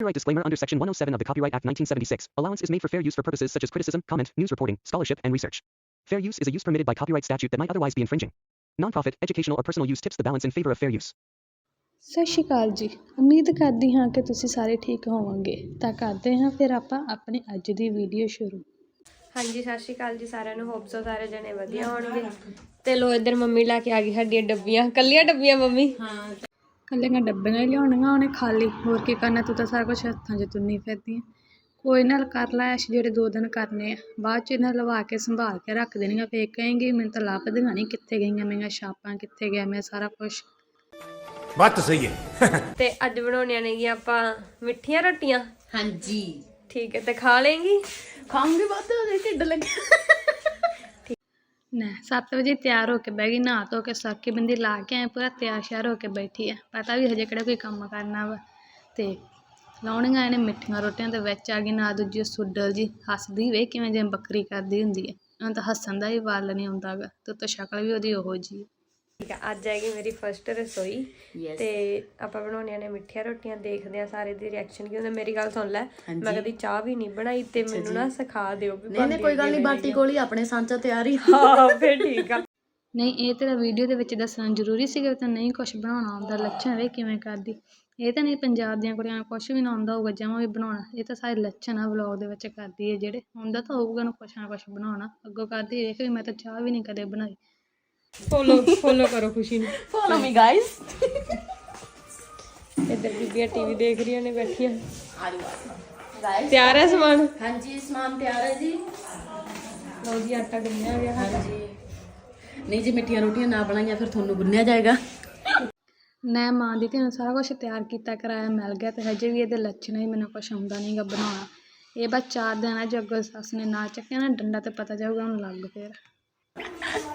Copyright disclaimer under Section 107 of the Copyright Act 1976. Allowance is made for fair use for purposes such as criticism, comment, news reporting, scholarship, and research. Fair use is a use permitted by copyright statute that might otherwise be infringing. Nonprofit, educational, or personal use tips the balance in favor of fair use. ਸਤਿ ਸ਼੍ਰੀ ਅਕਾਲ ਜੀ ਉਮੀਦ ਕਰਦੀ ਹਾਂ ਕਿ ਤੁਸੀਂ ਸਾਰੇ ਠੀਕ ਹੋਵੋਗੇ ਤਾਂ ਕਰਦੇ ਹਾਂ ਫਿਰ ਆਪਾਂ ਆਪਣੀ ਅੱਜ ਦੀ ਵੀਡੀਓ ਸ਼ੁਰੂ ਹਾਂਜੀ ਸਤਿ ਸ਼੍ਰੀ ਅਕਾਲ ਜੀ ਸਾਰਿਆਂ ਨੂੰ ਹੋਪ ਸੋ ਸਾਰੇ ਜਣੇ ਵਧੀਆ ਹੋਣਗੇ ਤੇ ਲੋ ਇੱਧਰ ਮੰਮੀ ਲੈ ਕੇ ਆ ਗਈ ਸਾਡੀਆਂ ਡੱਬੀਆਂ ਕੱਲੀਆਂ ਡੱਬੀਆਂ ਮੰਮੀ ਕੱਲੀਆਂ ਡੱਬੀਆਂ ਹੀ ਲਿਆਉਣੀਆਂ ਉਹਨੇ ਖਾਲੀ। ਹੋਰ ਕੀ ਕਰਨਾ ਤੂੰ ਤਾਂ ਸਾਰਾ ਕੁਝ ਹੱਥਾਂ 'ਚ ਤੁੰਨੀ ਫਿਰਦੀ ਆਂ। ਕੋਈ ਨਾਲ ਕਰ ਲੈ ਐਸ਼ ਜਿਹੜੇ ਦੋ ਦਿਨ ਕਰਨੇ ਆ। ਬਾਅਦ 'ਚ ਇਹਨਾਂ ਲਵਾ ਕੇ ਸੰਭਾਲ ਕੇ ਰੱਖ ਦੇਣੀਆਂ ਫੇਰ ਕਹੇਂਗੀ ਮੈਨੂੰ ਤਾਂ ਲੱਭਦੀਆਂ ਨਹੀਂ ਕਿੱਥੇ ਗਈਆਂ ਮੇਰੀਆਂ ਛਾਪਾਂ ਕਿੱਥੇ ਗਿਆ ਮੈਂ ਸਾਰਾ ਕੁਝ ਬਾਤ ਤਾਂ ਸਹੀ ਹੈ। ਤੇ ਅੱਜ ਬਣਾਉਣੀਆਂ ਨੇਗੀਆਂ ਆਪਾਂ ਮਿੱਠੀਆਂ ਰੋਟੀਆਂ? ਹਾਂਜੀ। ਠੀਕ ਹੈ ਤੇ ਖਾ ਲੇਂਗੀ ਖਾਉਂਗੇ ਬਾਤ ਉਹਦੇ ਢਿੱਡ ਲੱਗੇ ਨਾ, ਸੱਤ ਵਜੇ ਤਿਆਰ ਹੋ ਕੇ ਬਹਿ ਗਈ, ਨਹਾ ਧੋ ਕੇ ਸਾਕੀ ਬੰਦੀ ਲਾ ਕੇ ਐ ਪੂਰਾ ਤਿਆਰ ਸ਼ਿਆਰ ਹੋ ਕੇ ਬੈਠੀ ਆ। ਪਤਾ ਵੀ ਹਜੇ ਕਿਹੜਾ ਕੋਈ ਕੰਮ ਕਰਨਾ ਵਾ। ਤੇ ਲਾਉਣੀਆਂ ਇਹਨੇ ਮਿੱਠੀਆਂ ਰੋਟੀਆਂ ਤੇ ਵਿੱਚ ਆ ਗਈ ਨਾ ਦੂਜੀ ਸੁੱਡਲ ਜੀ ਹੱਸਦੀ ਵੇ, ਕਿਵੇਂ ਜਿਵੇਂ ਬੱਕਰੀ ਕਰਦੀ ਹੁੰਦੀ ਹੈ ਉਹਨੂੰ ਤਾਂ ਹੱਸਣ ਦਾ ਹੀ ਵੱਲ ਨਹੀਂ ਆਉਂਦਾਗਾ ਤੇ ਤਾਂ ਸ਼ਕਲ ਵੀ ਉਹਦੀ ਉਹੋ ਜੀ ਠੀਕ ਹੈ ਅੱਜ ਆਏਗੀ ਮੇਰੀ ਫਰਸਟ ਰਸੋਈ. ਤੇ ਆਪਾਂ ਬਣਾਉਣੀਆਂ ਨੇ ਮਿੱਠੀਆਂ ਰੋਟੀਆਂ ਦੇਖਦੇ ਆ ਸਾਰੇ ਦੀ ਰਿਐਕਸ਼ਨ ਕੀ ਹੁੰਦਾ। ਮੇਰੀ ਗੱਲ ਸੁਣ ਲੈ ਮੈਂ ਕਦੀ ਚਾਹ ਵੀ ਨਹੀਂ ਬਣਾਈ ਤੇ ਮੈਨੂੰ ਨਾ ਸਿਖਾ ਦਿਓ ਵੀ ਨਹੀਂ ਨਹੀਂ ਕੋਈ ਗੱਲ ਨਹੀਂ ਬਾਟੀ ਕੋਲ ਹੀ ਆਪਣੇ ਸਾਂਚਾ ਤਿਆਰ ਹੀ। ਫਿਰ ਠੀਕ ਆ। ਨਹੀਂ ਇਹ ਤੇਰਾ ਵੀਡੀਓ ਦੇ ਵਿੱਚ ਦੱਸਣਾ ਜ਼ਰੂਰੀ ਸੀਗਾ ਤੈਨੂੰ ਨਹੀਂ ਕੁਝ ਬਣਾਉਣਾ ਆਉਂਦਾ ਲੱਛਣ ਵੇ ਕਿਵੇਂ ਕਰਦੀ। ਇਹ ਤਾਂ ਨਹੀਂ ਪੰਜਾਬ ਦੀਆਂ ਕੁੜੀਆਂ ਨੂੰ ਕੁਝ ਵੀ ਨਾ ਆਉਂਦਾ ਹੋਊਗਾ ਜਮਾਂ ਵੀ ਬਣਾਉਣਾ। ਇਹ ਤਾਂ ਸਾਰੇ ਲੱਛਣ ਆ ਵਲੌਗ ਦੇ ਵਿੱਚ ਕਰਦੀ ਹੈ ਜਿਹੜੇ। ਹੁੰਦਾ ਤਾਂ ਹੋਊਗਾ ਨੂੰ ਕੁਛ ਨਾ ਕੁਛ ਬਣਾਉਣਾ। ਅੱਗੋਂ ਕਰਦੀ ਵੇਖ ਵੀ ਮੈਂ ਤਾਂ ਚਾਹ ਵੀ ਨਹੀਂ ਕਦੇ ਬਣਾਈ। ਫੋਲੋ ਫੋਲੋ ਕਰੋ ਖੁਸ਼ੀ ਨੂੰ। ਫੋਲੋ ਮੀ ਗਾਇਸ ਇੱਧਰ ਬੀਬੀਆਂ ਟੀਵੀ ਦੇਖ ਰਹੀਆਂ ਨੇ ਬੈਠੀਆਂ। ਆਜੋ ਗਾਇਸ ਤਿਆਰ ਹੈ ਸਮਾਨ? ਹਾਂਜੀ ਸਮਾਨ ਤਿਆਰ ਹੈ ਜੀ। ਲਓ ਜੀ ਆਟਾ ਗੁੰਨਿਆ ਗਿਆ। ਹਾਂਜੀ। ਨਹੀਂ ਜੀ ਮਿੱਠੀਆਂ ਰੋਟੀਆਂ ਨਾ ਬਣਾਈਆਂ ਫਿਰ ਤੁਹਾਨੂੰ ਗੁੰਨਿਆ ਜਾਏਗਾ। ਮੈਂ ਮਾਂ ਦੀ ਧੀ ਨੂੰ ਸਾਰਾ ਕੁਝ ਤਿਆਰ ਕੀਤਾ ਕਰਾਇਆ ਮਿਲ ਗਿਆ ਤੇ ਹਜੇ ਵੀ ਇਹਦੇ ਲੱਛਣ ਹੀ ਮੈਨੂੰ ਕੁਛ ਆਉਂਦਾ ਨਹੀਂਗਾ ਬਣਾਉਣਾ। ਇਹ ਬਸ ਚਾਰ ਦਿਨ ਆ ਜੇ ਅੱਗੋਂ ਸੱਸ ਨੇ ਨਾ ਚੱਕਿਆ ਨਾ ਡੰਡਾ ਤੇ ਪਤਾ ਜਾਊਗਾ ਉਹਨੂੰ ਲੱਗ ਫੇਰ।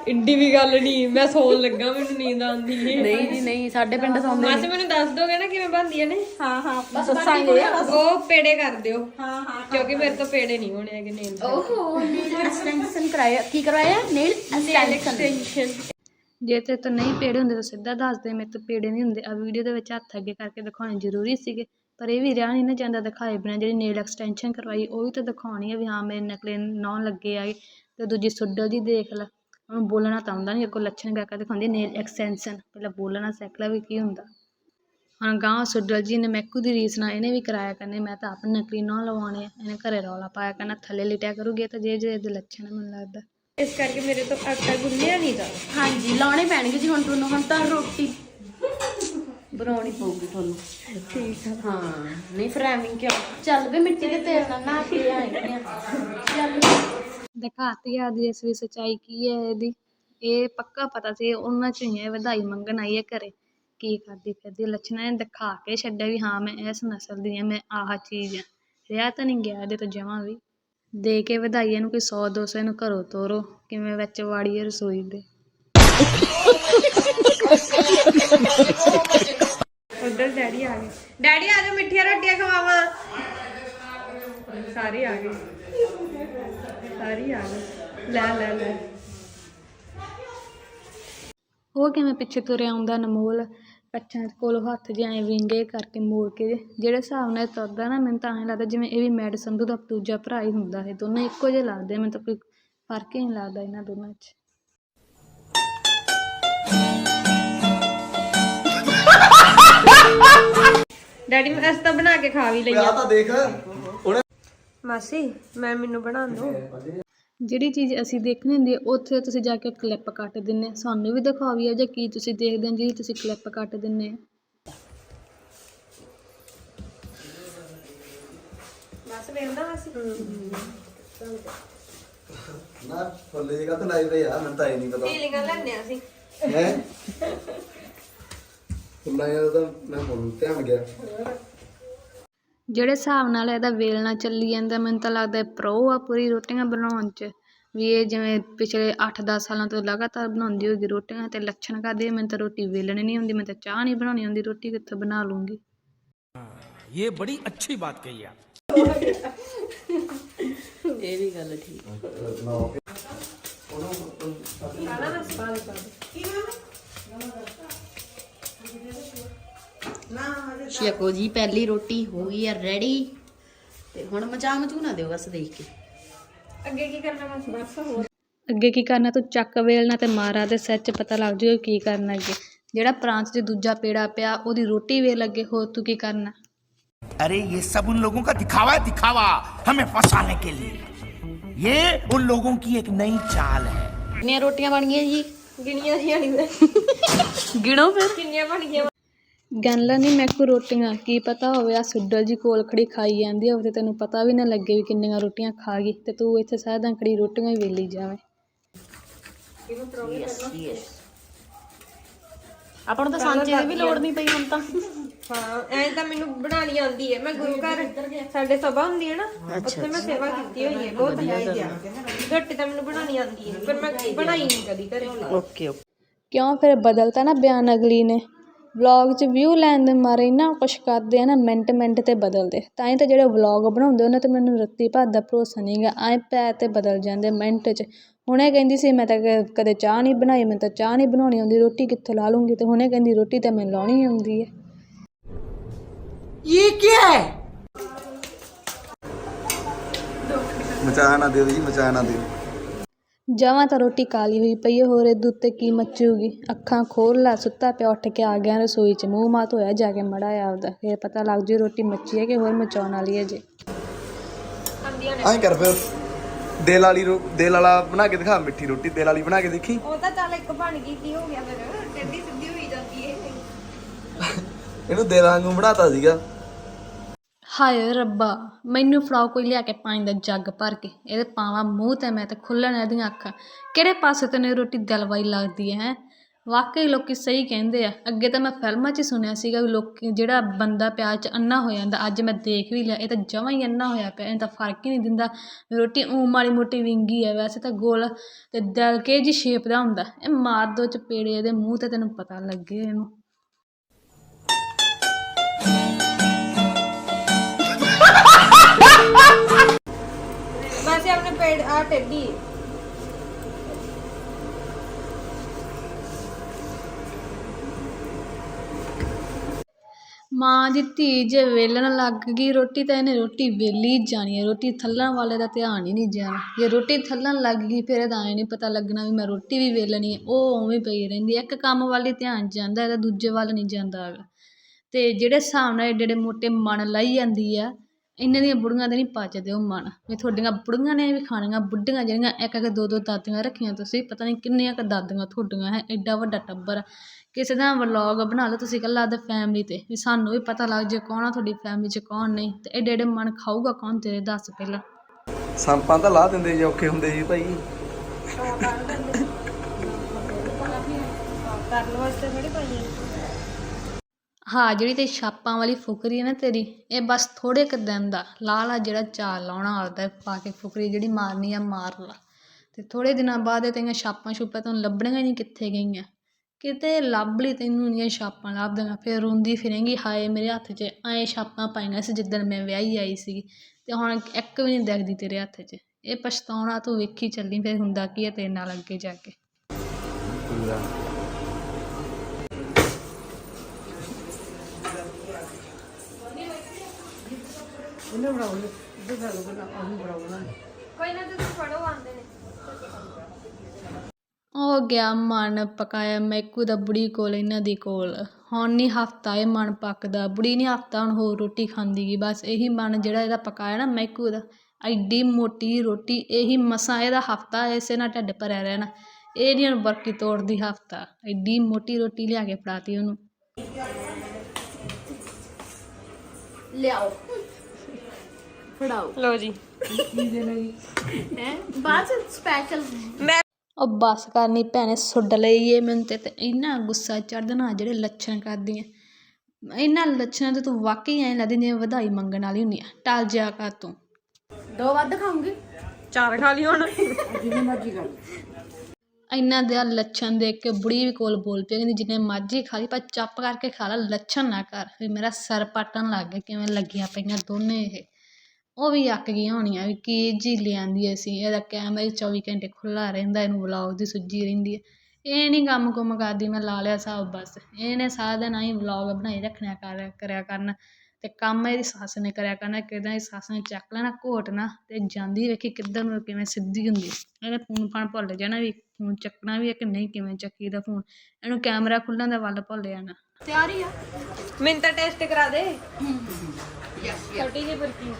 ਇੰਡੀ ਵੀ ਗੱਲ ਨਹੀਂ ਮੈਂ ਸੌਣ ਲੱਗਾ ਮੈਨੂੰ ਨੀਂਦ ਆਉਂਦੀ ਹੈ ਨਹੀਂ ਜੀ ਨਹੀਂ ਸਾਡੇ ਪਿੰਡ ਸੌਂਦੇ ਮਾਸੀ ਮੈਨੂੰ ਦੱਸ ਦੋਗੇ ਨਾ ਕਿਵੇਂ ਬਣਦੀਆਂ ਨੇ ਹਾਂ ਹਾਂ। ਬਸ ਦੱਸਾਂਗੇ। ਉਹ ਪੇੜੇ ਕਰ ਦਿਓ ਹਾਂ ਹਾਂ ਕਿਉਂਕਿ ਮੇਰੇ ਤੋਂ ਪੇੜੇ ਨਹੀਂ ਹੋਣੇ ਹੈਗੇ ਨੇਲ ਓਹੋ ਨੇਲ ਐਕਸਟੈਂਸ਼ਨ ਕਰਾਇਆ ਕੀ ਕਰਵਾਇਆ? ਨੇਲ ਐਕਸਟੈਂਸ਼ਨ ਜੇ ਤੇ ਤਾਂ ਨਹੀਂ ਪੇੜੇ ਹੁੰਦੇ ਤਾਂ ਸਿੱਧਾ ਦੱਸ ਦੇ ਮੇਰੇ ਤੋਂ ਪੇੜੇ ਨਹੀਂ ਹੁੰਦੇ। ਆ ਵੀਡੀਓ ਦੇ ਵਿੱਚ ਹੱਥ ਅੱਗੇ ਕਰਕੇ ਦਿਖਾਉਣੇ ਜ਼ਰੂਰੀ ਸੀਗੇ। ਪਰ ਇਹ ਵੀ ਰਿਹਾ ਨਹੀਂ ਨਾ ਜਾਂਦਾ ਦਿਖਾਏ ਬਿਨਾਂ ਜਿਹੜੀ ਨੇਲ ਐਕਸਟੈਂਸ਼ਨ ਕਰਵਾਈ ਉਹ ਵੀ ਤਾਂ ਦਿਖਾਉਣੀ ਹੈ ਵੀ ਹਾਂ ਮੇਰੇ ਨਕਲੇ ਨੌ ਲੱਗੇ ਆਗੇ ਤੇ ਦੂਜੀ ਸੁੱਡਲ ਜੀ ਦੇਖ ਲੈ ਉਹਨੂੰ ਬੋਲਣਾ ਤਾਂ ਆਉਂਦਾ ਨਹੀਂ ਅੱਗੋਂ ਲੱਛਣ ਕਰਕੇ ਦਿਖਾਉਂਦੀ ਨੇਲ ਐਕਸਟੈਂਸ਼ਨ ਪਹਿਲਾਂ ਬੋਲਣਾ ਸਿੱਖ ਲੈ ਵੀ ਕੀ ਹੁੰਦਾ। ਹੁਣ ਗਾਂਵ ਸੁੱਡਲ ਜੀ ਨੇ ਮੈਕੂ ਦੀ ਰੀਸ ਨਾਲ ਇਹਨੇ ਵੀ ਕਰਾਇਆ ਕਰਨੇ ਮੈਂ ਤਾਂ ਆਪ ਨਕਲੀ ਨੌ ਲਵਾਉਣੇ ਆ ਇਹਨੇ ਘਰੇ ਰੌਲਾ ਪਾਇਆ ਕਰਨਾ ਥੱਲੇ ਲਿਟਿਆ ਕਰੂਗੀ ਤਾਂ ਜੇ ਜੇ ਦੇ ਲੱਛਣ ਆ ਮੈਨੂੰ ਲੱਗਦਾ। ਇਸ ਕਰਕੇ ਮੇਰੇ ਤੋਂ ਆਟਾ ਗੁੰਨਿਆ ਨਹੀਂ ਜਾ ਹਾਂਜੀ ਲਾਉਣੇ ਪੈਣਗੇ ਜੀ ਹੁਣ ਤੁਹਾਨੂੰ ਹੁਣ ਤਾਂ ਰੋਟੀ ਬਣਾਉਣੀ ਪਊਗੀ ਤੁਹਾਨੂੰ। ਠੀਕ ਆ। ਹਾਂ ਨਹੀਂ ਫਿਰ ਐਵੇਂ ਕਿਉਂ? ਚੱਲ ਵੇ ਮਿੱਟੀ ਦੇ ਤੇਲ ਨਾਲ ਨਹਾ ਕੇ ਆਏ ਆ। ਚੱਲ। ਦਿਖਾਤੀ ਆ ਦੀ ਅਸਲੀ ਸੱਚਾਈ ਕੀ ਹੈ ਇਹਦੀ। ਇਹ ਪੱਕਾ ਪਤਾ ਸੀ ਉਹਨਾਂ ਚ ਹੀ ਹੈ ਵਧਾਈ ਮੰਗਣ ਆਈ ਹੈ ਘਰੇ। ਕੀ ਕਰਦੀ ਫਿਰਦੀ ਲੱਛਣਾਂ ਨੇ ਦਿਖਾ ਕੇ ਛੱਡਿਆ ਵੀ ਹਾਂ ਮੈਂ ਇਸ ਨਸਲ ਦੀ ਹਾਂ ਮੈਂ ਆਹ ਚੀਜ਼ ਆ। ਰਿਹਾ ਤਾਂ ਨਹੀਂ ਗਿਆ ਇਹਦੇ ਤੋਂ ਜਮਾਂ ਵੀ। ਦੇ ਕੇ ਵਧਾਈ ਇਹਨੂੰ ਕੋਈ 100 200 ਇਹਨੂੰ ਘਰੋਂ ਤੋਰੋ ਕਿਵੇਂ ਵਿੱਚ ਵਾੜੀ ਹੈ ਰਸੋਈ ਦੇ। ਉਧਰ ਡੈਡੀ ਆ ਗਏ। ਡੈਡੀ ਆ ਜਾ ਮਿੱਠੀਆਂ ਰੋਟੀਆਂ ਖਵਾਵਾਂ ਸਾਰੇ ਆ ਗਏ। ਸਾਰੇ ਆ ਗਏ। ਲੈ ਲੈ ਲੈ। ਉਹ ਕਿਵੇਂ ਪਿੱਛੇ ਤੁਰਿਆ ਆਉਂਦਾ ਅਨਮੋਲ? ਬੱਚਿਆਂ ਕੋਲ ਹੱਥ ਜਿਹਾ ਵਿੰਗੇ ਕਰਕੇ ਮੋੜ ਕੇ ਜਿਹੜੇ ਹਿਸਾਬ ਨਾਲ ਤੁਰਦਾ ਨਾ, ਮੈਨੂੰ ਤਾਂ ਐਂ ਲੱਗਦਾ ਜਿਵੇਂ ਇਹ ਵੀ ਮੈਡ ਸੰਧੂ ਦਾ ਦੂਜਾ ਭਰਾ ਹੀ ਹੁੰਦਾ ਇਹ ਦੋਨੇ ਇੱਕੋ ਜਿਹੇ ਲੱਗਦੇ ਮੈਨੂੰ ਤਾਂ ਕੋਈ ਫ਼ਰਕ ਹੀ ਨਹੀਂ ਲੱਗਦਾ ਇਹਨਾਂ ਦੋਨਾਂ 'ਚ। ਡੈਡੀ ਮੈਂ ਅਸ ਤਾਂ ਬਣਾ ਕੇ ਖਾ ਵੀ ਲਈਆਂ। ਤਾਂ ਦੇਖ ਮਾਸੀ ਮੈਂ ਮੈਨੂੰ ਬਣਾ ਦੋ। ਜਿਹੜੀ ਚੀਜ਼ ਅਸੀਂ ਦੇਖਣੀ ਹੁੰਦੀ ਹੈ ਉੱਥੇ ਤੁਸੀਂ ਜਾ ਕੇ ਕਲਿੱਪ ਕੱਟ ਦਿੰਨੇ ਸਾਨੂੰ ਵੀ ਦਿਖਾਵੀਏ ਜਾਂ ਕੀ ਤੁਸੀਂ ਦੇਖਦੇ ਹੋ ਜਿਹੜੀ ਤੁਸੀਂ ਕਲਿੱਪ ਕੱਟ ਦਿੰਨੇ ਆ ਬਸ ਵੇਖਦਾ ਮਾਸੀ? ਨਾ ਫੁੱਲੇ ਜਗਾ ਤਾਂ ਲਾਈ ਪਈ ਆ ਮੈਨੂੰ ਤਾਂ ਇਹ ਨਹੀਂ ਪਤਾ। ਫੀਲਿੰਗਾਂ ਲੈਣੇ ਅਸੀਂ। ਹੈ? ਫੁੱਲਾਂ ਦਾ ਤਾਂ ਮੈਂ ਹੁਣ ਧਿਆਨ ਗਿਆ। ਜਿਹੜੇ ਹਿਸਾਬ ਨਾਲ ਇਹਦਾ ਵੇਲਣਾ ਚੱਲੀ ਜਾਂਦਾ ਮੈਨੂੰ ਤਾਂ ਲੱਗਦਾ ਪ੍ਰੋ ਆ ਪੂਰੀ ਰੋਟੀਆਂ ਬਣਾਉਣ 'ਚ। ਵੀ ਇਹ ਜਿਵੇਂ ਪਿਛਲੇ 8-10 ਸਾਲਾਂ ਤੋਂ ਲਗਾਤਾਰ ਬਣਾਉਂਦੀ ਹੋਗੀ ਰੋਟੀਆਂ ਤੇ ਲੱਛਣ ਕਰਦੀ ਹੈ, ਮੈਨੂੰ ਤਾਂ ਰੋਟੀ ਵੇਲਣੀ ਨਹੀਂ ਹੁੰਦੀ ਮੈਂ ਤਾਂ ਚਾਹ ਨਹੀਂ ਬਣਾਉਣੀ ਆਉਂਦੀ ਰੋਟੀ ਕਿੱਥੋਂ ਬਣਾ ਲੂੰਗੀ ਇਹ ਬੜੀ ਅੱਛੀ ਬਾਤ ਕਹੀ आप ਇਹ ਵੀ ਗੱਲ ਠੀਕ। ਛਕੋ ਜੀ ਪਹਿਲੀ ਰੋਟੀ ਹੋ ਗਈ ਆ ਰੈਡੀ ਤੇ ਹੁਣ ਮਚਾ ਮਚੂ ਨਾ ਦਿਓ ਬਸ ਦੇਖ ਕੇ ਅੱਗੇ ਕੀ ਕਰਨਾ ਬਸ ਬਸ ਹੋਰ ਅੱਗੇ ਕੀ ਕਰਨਾ ਤੂੰ ਚੱਕ ਵੇਲਣਾ ਤੇ ਮਾਰਾ ਦੇ ਸਿਰ 'ਚ ਪਤਾ ਲੱਗ ਜੂਗਾ ਕੀ ਕਰਨਾ ਅੱਗੇ ਜਿਹੜਾ ਪ੍ਰਾਂਤ 'ਚ ਦੂਜਾ ਪੇੜਾ ਪਿਆ ਉਹਦੀ ਰੋਟੀ ਵੇਲ ਅੱਗੇ ਹੋਰ ਤੂੰ ਕੀ ਕਰਨਾ अरे ये सब उन लोगों का दिखावा है दिखावा हमें फंसाने के लिए ये उन लोगों की एक नई चाल है ਕਿੰਨੀਆਂ ਰੋਟੀਆਂ ਬਣ ਗਈਆਂ ਜੀ ਗਿਣੀਆਂ ਦੀਆਂ ਨਹੀਂ ਗਿਣੋ ਫਿਰ। ਕਿੰਨੀਆਂ ਬਣ ਗਈਆਂ ਗਨਲਾ ਨਹੀਂ ਮੈਂ ਕੋ ਰੋਟੀਆਂ ਕੀ ਪਤਾ ਹੋਵੇ ਆ ਸੁੱਡਲ ਜੀ ਕੋਲ ਖੜੀ ਖਾਈ ਜਾਂਦੀ ਹੋਵੇ ਤੇ ਤੈਨੂੰ ਪਤਾ ਵੀ ਨਾ ਲੱਗੇ ਵੀ ਕਿੰਨੀਆਂ ਰੋਟੀਆਂ ਖਾ ਗਈ ਤੇ ਤੂੰ ਇੱਥੇ ਸਾਦਾ ਖੜੀ ਰੋਟੀਆਂ ਹੀ ਵੇਲੀ ਜਾਵੇਂ। ਆਪਾਂ ਨੂੰ ਤਾਂ ਸਾਂਚੇ ਦੀ ਵੀ ਲੋੜ ਨਹੀਂ ਪਈ ਹੁਣ ਤਾਂ। ਹਾਂ ਐਂ ਤਾਂ ਮੈਨੂੰ ਬਣਾਉਣੀ ਆਉਂਦੀ ਹੈ। ਮੈਂ ਗੁਰੂ ਘਰ ਸਾਡੇ ਸਭਾ ਹੁੰਦੀ ਹੈ ਨਾ ਉੱਥੇ ਮੈਂ ਸੇਵਾ ਕੀਤੀ ਹੋਈ ਹੈ ਬਹੁਤ ਹੈ ਰੋਟੀ ਤਾਂ ਮੈਨੂੰ ਬਣਾਉਣੀ ਆਉਂਦੀ ਹੈ ਪਰ ਮੈਂ ਬਣਾਈ ਨਹੀਂ ਕਦੀ ਘਰੇ। Okay okay. ਕਿਉਂ? ਫਿਰ ਬਦਲਤਾ ਨਾ ਬਿਆਨ ਅਗਲੀ ਨੇ। ਵਲੌਗ 'ਚ ਵਿਊ ਲੈਣ ਦੇ ਮਾਰੇ ਇੰਨਾ ਕੁਛ ਕਰਦੇ ਆ ਨਾ ਮਿੰਟ ਮਿੰਟ ਤੇ ਬਦਲਦੇ। ਤਾਂ ਹੀ ਤਾਂ ਜਿਹੜੇ ਵਲੌਗ ਬਣਾਉਂਦੇ ਉਹਨਾਂ ਤੇ ਮੈਨੂੰ ਰੱਤੀ ਭਰ ਦਾ ਭਰੋਸਾ ਨਹੀਂਗਾ ਐਂ ਪੈ ਤੇ ਬਦਲ ਜਾਂਦੇ ਮਿੰਟ 'ਚ। ਹੁਣੇ ਕਹਿੰਦੀ ਸੀ ਮੈਂ ਤਾਂ ਕਦੇ ਚਾਹ ਨਹੀਂ ਬਣਾਈ ਮੈਨੂੰ ਤਾਂ ਚਾਹ ਨਹੀਂ ਬਣਾਉਣੀ ਆਉਂਦੀ ਰੋਟੀ ਕਿੱਥੋਂ ਲਾ ਲੂੰਗੀ? ਤੇ ਹੁਣੇ ਕਹਿੰਦੀ ਰੋਟੀ ਤਾਂ ਮੈਨੂੰ ਲਾਉਣੀ ਆਉਂਦੀ ਹੈ। ਇਹ ਕੀ ਹੈ? ਮਚਾ ਨਾ ਦਿਓ ਜੀ ਮਚਾ ਨਾ ਤਾਂ ਰੋਟੀ ਕਾਲੀ ਹੋਈ ਪਈ ਹੈ ਹੋਰ ਇਹਦੇ ਉੱਤੇ ਕੀ ਮੱਚੂਗੀ? ਅੱਖਾਂ ਖੋਲ ਲਾ ਸੁੱਤਾ ਪਿਆ ਉੱਠ ਕੇ ਆ ਗਿਆ ਰਸੋਈ 'ਚ ਮੂੰਹ ਮਾਤ ਹੋਇਆ ਜਾ ਕੇ ਮੜਾ ਆਪਦਾ। ਫੇਰ ਪਤਾ ਲੱਗ ਜੂ ਰੋਟੀ ਮੱਚੀ ਹੈ ਕਿ ਹੋਰ ਮਚਾਉਣ ਵਾਲੀ ਹੈ ਜੇ। ਆਈ ਕਰ ਫਿਰ। ਦਿਲ ਵਾਲੀ ਰੋ ਦਿਲ ਵਾਲਾ ਬਣਾ ਕੇ ਦਿਖਾ ਮਿੱਠੀ ਰੋਟੀ ਦਿਲ ਵਾਲੀ ਬਣਾ ਕੇ ਦੇਖੀ। ਉਹ ਤਾਂ ਚੱਲ ਇੱਕ ਬਣ ਗਈ ਕੀ ਹੋ ਗਿਆ ਫਿਰ? ਟੱਡੀ ਸਿੱਧੀ ਹੋਈ ਜਾਂਦੀ ਹੈ ਇਹਨੂੰ ਦਿਲ ਵਾਂਗੂ ਬਣਾਤਾ ਸੀਗਾ। ਹਾਏ ਰੱਬਾ ਮੈਨੂੰ ਫੜਾਓ ਕੋਈ ਲਿਆ ਕੇ ਪਾਣੀ ਦਾ ਜੱਗ ਭਰ ਕੇ। ਇਹਦੇ ਪਾਵਾਂ ਮੂੰਹ ਤੇ ਮੈਂ ਤੇ ਖੁੱਲਣ ਇਹਦੀਆਂ ਅੱਖਾਂ। ਕਿਹੜੇ ਪਾਸੇ ਤੈਨੂੰ ਇਹ ਰੋਟੀ ਦਿਲਵਾਈ ਲੱਗਦੀ ਹੈ ਹੈਂ? ਵਾਕਈ ਲੋਕ ਸਹੀ ਕਹਿੰਦੇ ਆ। ਅੱਗੇ ਤਾਂ ਮੈਂ ਫਿਲਮਾਂ 'ਚ ਸੁਣਿਆ ਸੀਗਾ ਵੀ ਲੋਕ ਜਿਹੜਾ ਬੰਦਾ ਪਿਆਰ 'ਚ ਅੰਨਾ ਹੋ ਜਾਂਦਾ, ਅੱਜ ਮੈਂ ਦੇਖ ਵੀ ਲਿਆ, ਇਹ ਤਾਂ ਜਮਾਂ ਹੀ ਅੰਨਾ ਹੋਇਆ ਪਿਆ ਇਹ ਤਾਂ ਫ਼ਰਕ ਹੀ ਨਹੀਂ ਦਿੰਦਾ। ਰੋਟੀ ਊਂ ਮਾੜੀ ਮੋਟੀ ਵਿੰਗੀ ਹੈ ਵੈਸੇ ਤਾਂ ਗੋਲ ਤੇ ਦਿਲ ਕੇ ਜੀ ਸ਼ੇਪ ਦਾ ਹੁੰਦਾ। ਇਹ ਮਾਰ ਦੋ ਚਪੇੜੇ ਇਹਦੇ ਮੂੰਹ ਤੇ, ਤੈਨੂੰ ਪਤਾ ਲੱਗੇ ਇਹਨੂੰ। ਵੈਸੇ ਆਪਣੇ ਪੇੜ ਆ ਟੱਡੀ ਮਾਂ ਦੀ ਧੀ ਜੇ ਵੇਲਣ ਲੱਗ ਗਈ, ਰੋਟੀ ਤਾਂ ਇਹਨੇ ਰੋਟੀ ਵੇਲੀ ਜਾਣੀ ਹੈ। ਰੋਟੀ ਥੱਲਣ ਵਾਲੇ ਦਾ ਧਿਆਨ ਹੀ ਨਹੀਂ ਜਾਣਾ। ਜੇ ਰੋਟੀ ਥੱਲਣ ਲੱਗ ਗਈ, ਫਿਰ ਇਹਦਾ ਐਂ ਨਹੀਂ ਪਤਾ ਲੱਗਣਾ ਵੀ ਮੈਂ ਰੋਟੀ ਵੀ ਵੇਲਣੀ ਹੈ। ਉਹ ਉਵੇਂ ਪਈ ਰਹਿੰਦੀ ਇੱਕ ਕੰਮ ਵੱਲ ਹੀ ਧਿਆਨ ਜਾਂਦਾ, ਇਹਦਾ ਦੂਜੇ ਵੱਲ ਨਹੀਂ ਜਾਂਦਾ ਹੈਗਾ। ਅਤੇ ਜਿਹੜੇ ਹਿਸਾਬ ਨਾਲ ਐਡੇ ਐਡੇ ਮੋਟੇ ਮਣ ਲਾਈ ਜਾਂਦੀ ਆ ਇਹਨਾਂ ਦੀਆਂ ਬੁੜੀਆਂ ਦੇ ਨਹੀਂ ਪਚਦੇ ਉਹ ਮਣ ਵੀ ਤੁਹਾਡੀਆਂ ਬੁੜੀਆਂ ਨੇ ਵੀ ਖਾਣੀਆਂ ਬੁੱਢੀਆਂ ਜਿਹੜੀਆਂ ਇੱਕ ਇੱਕ ਦੋ ਦੋ ਦਾਦੀਆਂ ਰੱਖੀਆਂ ਤੁਸੀਂ ਪਤਾ ਨਹੀਂ ਕਿੰਨੀਆਂ ਕੁ ਦਾਦੀਆਂ ਤੁਹਾਡੀਆਂ ਹੈ ਐਡਾ ਵੱਡਾ ਟੱਬਰ। ਕਿਸੇ ਦਾ ਵਲੌਗ ਬਣਾ ਲਓ ਤੁਸੀਂ ਇਕੱਲਾ ਆਪਦੇ ਫੈਮਿਲੀ ਤੇ ਵੀ ਸਾਨੂੰ ਵੀ ਪਤਾ ਲੱਗ ਜੇ ਕੌਣ ਆ ਤੁਹਾਡੀ ਫੈਮਿਲੀ 'ਚ ਕੌਣ ਨਹੀਂ। ਤੇ ਐਡੇ ਐਡੇ ਮਣ ਖਾਊਗਾ ਕੌਣ ਤੇਰੇ ਦੱਸ ਪਹਿਲਾਂ। ਸੰਪਾਂ ਤਾਂ ਲਾ ਦਿੰਦੇ ਜੇ ਔਖੇ ਹੁੰਦੇ ਸੀ ਭਾਈ। ਕਰਨ ਵਾਸਤੇ ਥੋੜੀ ਪਾਈ ਹਾਂ, ਜਿਹੜੀ ਤੇਰੀ ਛਾਪਾਂ ਵਾਲੀ ਫੁਕਰੀ ਹੈ ਨਾ ਤੇਰੀ, ਇਹ ਬਸ ਥੋੜ੍ਹੇ ਕੁ ਦਿਨ ਦਾ ਲਾਹ ਲਾ ਜਿਹੜਾ ਚਾਲ ਲਾਉਣਾ ਆਪਦਾ, ਪਾ ਕੇ ਫੁਕਰੀ ਜਿਹੜੀ ਮਾਰਨੀ ਆ, ਮਾਰ ਲਾ। ਅਤੇ ਥੋੜ੍ਹੇ ਦਿਨਾਂ ਬਾਅਦ ਇਹ ਤੇਰੀਆਂ ਛਾਪਾਂ ਛੁਪਾਂ ਤੈਨੂੰ ਲੱਭਣੀਆਂ ਨਹੀਂ ਕਿੱਥੇ ਗਈਆਂ। ਕਿਤੇ ਲੱਭ ਲਈ ਤੈਨੂੰ ਨੀਆਂ ਛਾਪਾਂ ਲੱਭਦੀਆਂ, ਫਿਰ ਰੋਂਦੀ ਫਿਰੇਂਗੀ, ਹਾਏ ਮੇਰੇ ਹੱਥ 'ਚ ਐਂ ਛਾਪਾਂ ਪਾਈਆਂ ਸੀ ਜਿੱਦਣ ਮੈਂ ਵਿਆਹੀ ਆਈ ਸੀਗੀ ਅਤੇ ਹੁਣ ਇੱਕ ਵੀ ਨਹੀਂ ਦਿਖਦੀ ਤੇਰੇ ਹੱਥ 'ਚ। ਇਹ ਪਛਤਾਉਣਾ ਤੂੰ ਵੇਖੀ ਚੱਲੀ, ਫਿਰ ਹੁੰਦਾ ਕੀ ਹੈ ਤੇਰੇ ਨਾਲ ਅੱਗੇ ਜਾ ਕੇ। ਕੋਈ ਨਾ ਤੁਸੀਂ ਫੜੋ ਆਉਂਦੇ ਨੇ। ਹੋ ਗਿਆ ਮਨ ਪਕਾਇਆ ਮੈਕੂ ਦਾ ਬੁੜੀ ਕੋਲ ਇਹਨਾਂ ਦੀ ਕੋਲ। ਹੁਣ ਨਹੀਂ ਹਫਤਾ ਇਹ ਮਨ ਪੱਕਦਾ। ਬੁੜੀ ਨਹੀਂ ਹਫਤਾ ਹੁਣ ਹੋਰ ਰੋਟੀ ਖਾਂਦੀ ਗੀ। ਬਸ ਇਹੀ ਮਨ ਜਿਹੜਾ ਇਹਦਾ ਪਕਾਇਆ ਨਾ ਮੈਕੂ ਦਾ। ਐਡੀ ਮੋਟੀ ਰੋਟੀ ਇਹੀ ਮਸਾਂ ਇਹਦਾ ਹਫਤਾ ਇਸੇ ਨਾਲ ਢਿੱਡ ਭਰਿਆ ਰਹਿਣਾ। ਇਹ ਨਹੀਂ ਹੁਣ ਬਰਕੀ ਤੋੜਦੀ ਹਫਤਾ। ਐਡੀ ਮੋਟੀ ਰੋਟੀ ਲਿਆ ਕੇ ਫੜਾਤੀ ਉਹਨੂੰ। ਲਿਆਓ। ਫੜਾਓ। ਲੋ ਜੀ। ਹੈ? ਬਾਅਦ ਚ ਸਪੈਸ਼ਲ ਉਹ ਬਸ ਕਰਨੀ ਭੈਣੇ ਸੁੱਡ ਲਈ ਏ ਮੈਨੂੰ ਤੇ ਇੰਨਾ ਗੁੱਸਾ ਚੜ੍ਹਦਾ ਜਿਹੜੇ ਲੱਛਣ ਕਰਦੀ ਐ ਇਹਨਾਂ ਲੱਛਣਾਂ ਤੇ ਤੂੰ ਵਾਕਈ ਐਂ ਲੱਗਦੀ ਜਿਵੇਂ ਵਧਾਈ ਮੰਗਣ ਵਾਲੀ ਹੁੰਨੀ ਆ। ਟਲ ਜਾ ਕਰ ਤੂੰ। ਦੋ ਵੱਧ ਖਾਉਂਗੀ ਚਾਰ ਖਾ ਲਈ ਹੁਣ। ਇੰਨਾ ਦੇ ਲੱਛਣ ਦੇਖ ਕੇ ਬੁੜੀ ਵੀ ਕੋਲ ਬੋਲ ਪਈ ਕਹਿੰਦੀ ਜਿੰਨੇ ਮਰਜ਼ੀ ਖਾ ਲਈ ਪਰ ਚੱਪ ਕਰਕੇ ਖਾ ਲੈ ਲੱਛਣ ਨਾ ਕਰ। ਫਿਰ ਮੇਰਾ ਸਿਰ ਪਟਣ ਲੱਗ ਗਿਆ ਕਿਵੇਂ ਲੱਗੀਆਂ ਪਈਆਂ ਦੋਨੇ ਇਹ। ਉਹ ਵੀ ਅੱਕ ਗਈਆਂ ਹੋਣੀਆਂ ਵੀ ਕੀ ਜੀ ਲਿਆਂਦੀ ਅਸੀਂ ਇਹਦਾ ਕੈਮਰਾ ਹੀ 24 ਘੰਟੇ ਖੁੱਲਾ ਰਹਿੰਦਾ ਇਹਨੂੰ ਵਲੌਗ ਦੀ ਸੁੱਜੀ ਰਹਿੰਦੀ ਹੈ ਇਹ ਨਹੀਂ ਕੰਮ ਕੁੰਮ ਕਰਦੀ ਮੈਂ ਲਾ ਲਿਆ ਹਿਸਾਬ ਬਸ। ਇਹਨੇ ਸਾਰਾ ਦਿਨ ਆਈ ਵਲੌਗ ਬਣਾਈ ਰੱਖਣਿਆ ਕਰ ਕਰਿਆ ਕਰਨ। ਤੇ ਕੰਮ ਇਹਦੀ ਸੱਸ ਨੇ ਕਰਿਆ ਕਰਨਾ ਕਿਦਾਂ ਦੀ ਸੱਸ ਨੇ ਚੱਕ ਲੈਣਾ ਘੋਟ ਨਾ ਤੇ ਜਾਂਦੀ ਵੇਖੀ ਕਿੱਧਰ ਨੂੰ ਕਿਵੇਂ ਸਿੱਧੀ ਹੁੰਦੀ। ਇਹਨੇ ਫੋਨ ਫਾਨ ਭੁੱਲ ਜਾਣਾ ਵੀ ਫੋਨ ਚੱਕਣਾ ਵੀ ਹੈ ਕਿ ਨਹੀਂ ਕਿਵੇਂ ਚੱਕੀਦਾ ਫੋਨ ਇਹਨੂੰ ਕੈਮਰਾ ਖੁੱਲ੍ਹਣ ਦਾ ਵੱਲ ਭੁੱਲ ਜਾਣਾ। ਤਿਆਰੀ ਆ। ਮੈਨੂੰ ਤਾਂ ਟੈਸਟ ਕਰਾ ਦੇ। ਛੋਟੀ ਜਿਹੀ ਬਰਕੀ।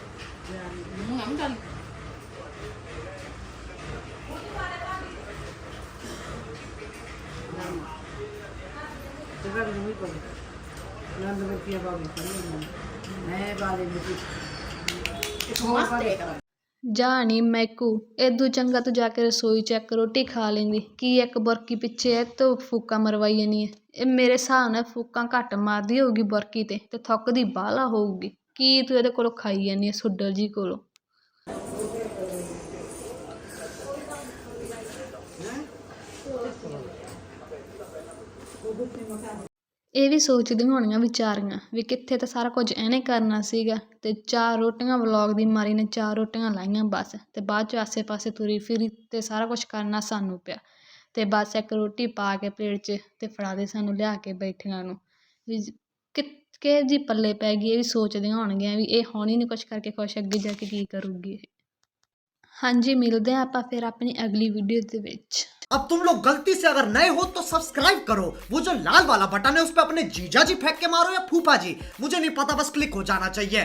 ਜਾ ਨੀ ਮੈਕੂ ਏਦੂ ਚੰਗਾ ਤੂੰ ਜਾ ਕੇ ਰਸੋਈ ਚ ਇੱਕ ਰੋਟੀ ਖਾ ਲੈਂਦੀ। ਕੀ ਇੱਕ ਬੁਰਕੀ ਪਿੱਛੇ ਇਹ ਤੋਂ ਫੂਕਾਂ ਮਰਵਾਈ ਜਾਨੀ ਹੈ ਇਹ ਮੇਰੇ ਹਿਸਾਬ ਨਾਲ ਫੂਕਾਂ ਘੱਟ ਮਾਰਦੀ ਹੋਊਗੀ ਬੁਰਕੀ ਤੇ ਤੇ ਥੁੱਕਦੀ ਬਾਹਲਾ ਹੋਊਗੀ। ਕੀ ਤੂੰ ਇਹਦੇ ਕੋਲੋਂ ਖਾਈ ਜਾਂਦੀ ਹੈ ਸੁੱਡਲ ਜੀ ਕੋਲੋਂ? ਇਹ ਵੀ ਸੋਚਦੀਆਂ ਹੋਣੀਆਂ ਵਿਚਾਰੀਆਂ ਵੀ ਕਿੱਥੇ ਤਾਂ ਸਾਰਾ ਕੁਝ ਇਹਨੇ ਕਰਨਾ ਸੀਗਾ ਤੇ ਚਾਰ ਰੋਟੀਆਂ ਵਲੌਗ ਦੀ ਮਾਰੀ ਨੇ ਚਾਰ ਰੋਟੀਆਂ ਲਾਈਆਂ ਬਸ ਤੇ ਬਾਅਦ ਚ ਆਸੇ-ਪਾਸੇ ਤੁਰੀ ਫਿਰੀ ਤੇ ਸਾਰਾ ਕੁਝ ਕਰਨਾ ਸਾਨੂੰ ਪਿਆ ਤੇ ਬਸ ਇੱਕ ਰੋਟੀ ਪਾ ਕੇ ਪਲੇਟ 'ਚ ਤੇ ਫੜਾ ਦੇ ਸਾਨੂੰ ਲਿਆ ਕੇ ਬੈਠਿਆਂ ਨੂੰ। ਵੀ ਕਿ ਕਿਹੋ ਜਿਹੀ ਪੱਲੇ ਪੈ ਗਈ ਇਹ ਵੀ ਸੋਚਦੀਆਂ ਹੋਣਗੀਆਂ ਵੀ ਇਹ ਹੁਣ ਹੀ ਨਹੀਂ ਕੁਝ ਕਰਕੇ ਖੁਸ਼ ਅੱਗੇ ਜਾ ਕੇ ਕੀ ਕਰੂਗੀ ਇਹ ਹਾਂਜੀ ਮਿਲਦੇ ਹਾਂ ਆਪਾਂ ਫਿਰ ਆਪਣੀ ਅਗਲੀ ਵੀਡੀਓ ਦੇ ਵਿੱਚ अब तुम लोग गलती से अगर नए हो तो सब्सक्राइब करो वो जो लाल वाला बटन है उस पर अपने जीजा जी फेंक के मारो या फूफा जी मुझे नहीं पता बस क्लिक हो जाना चाहिए